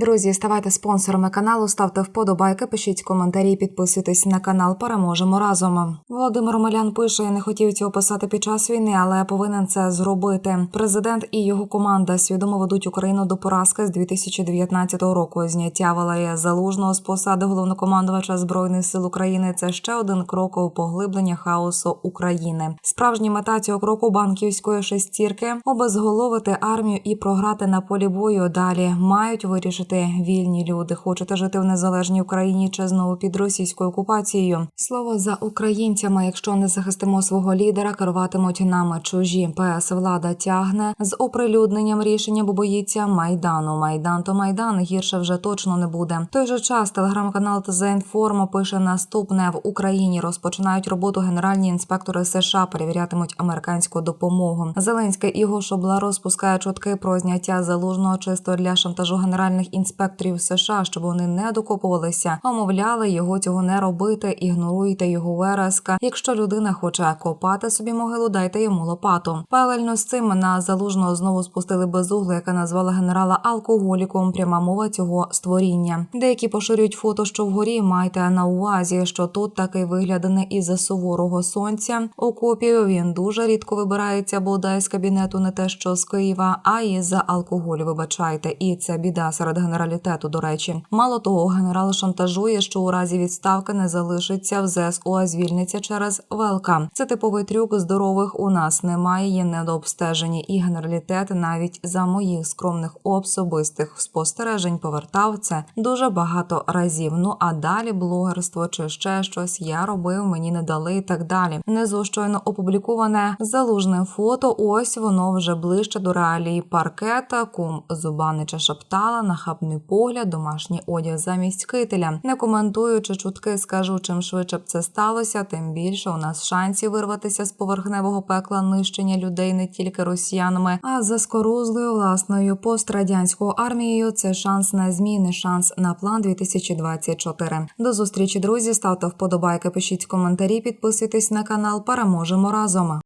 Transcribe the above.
Друзі, ставайте спонсорами каналу, ставте вподобайки, пишіть коментарі, підписуйтесь на канал. Переможемо разом. Володимир Омелян пише: я не хотів цього писати під час війни, але повинен це зробити. Президент і його команда свідомо ведуть Україну до поразки з 2019 року. Зняття Валерія Залужного з посади головнокомандувача збройних сил України. Це ще один крок у поглиблення хаосу України. Справжня мета цього кроку банківської шестірки обезголовити армію і програти на полі бою. Далі мають вирішити вільні люди. Хочете жити в незалежній Україні чи знову під російською окупацією? Слово за українцями. Якщо не захистимо свого лідера, керуватимуть нами чужі. ПС влада тягне з оприлюдненням рішення, бо боїться майдану. Майдан то майдан гірше вже точно не буде. В той же час телеграм-канал «ТЗ-Інформ» пише наступне: в Україні розпочинають роботу генеральні інспектори США. Перевірятимуть американську допомогу. Зеленський Іго Шобла розпускає чутки про зняття залужного чисто для шантажу генеральних інспекторів США, щоб вони не докопувалися, омовляли його цього не робити. Ігноруйте його вереска. Якщо людина хоче копати собі могилу, дайте йому лопату. Паралельно з цим на залужного знову спустили безуглу, яка назвала генерала алкоголіком. Пряма мова цього створіння. Деякі поширюють фото, що вгорі майте на увазі, що тут такий вигляд не із-за суворого сонця. Окопів він дуже рідко вибирається бодай з кабінету, не те, що з Києва, а із-за алкоголю. Вибачайте, і це біда серед генералітету. До речі, мало того, генерал шантажує, що у разі відставки не залишиться в ЗСУ, а звільниться через ВЛК. Це типовий трюк здорових у нас немає, є недообстежені, і генералітет навіть за моїх скромних особистих спостережень повертав це дуже багато разів. Ну а далі блогерство чи ще щось я робив, мені не дали і так далі. Внизу щойно опубліковане залужне фото. Ось воно вже ближче до реалії паркета. Кум Зубанича шептала, нахабний погляд, домашній одяг замість кителя. Не коментуючи чутки, скажу, чим швидше б це сталося, тим більше у нас шансів вирватися з поверхневого пекла нищення людей не тільки росіянами, а за скорузлою власною пострадянською армією. Це шанс на зміни, шанс на план 2024. До зустрічі, друзі. Ставте вподобайки, пишіть коментарі, підписуйтесь на канал. Переможемо разом.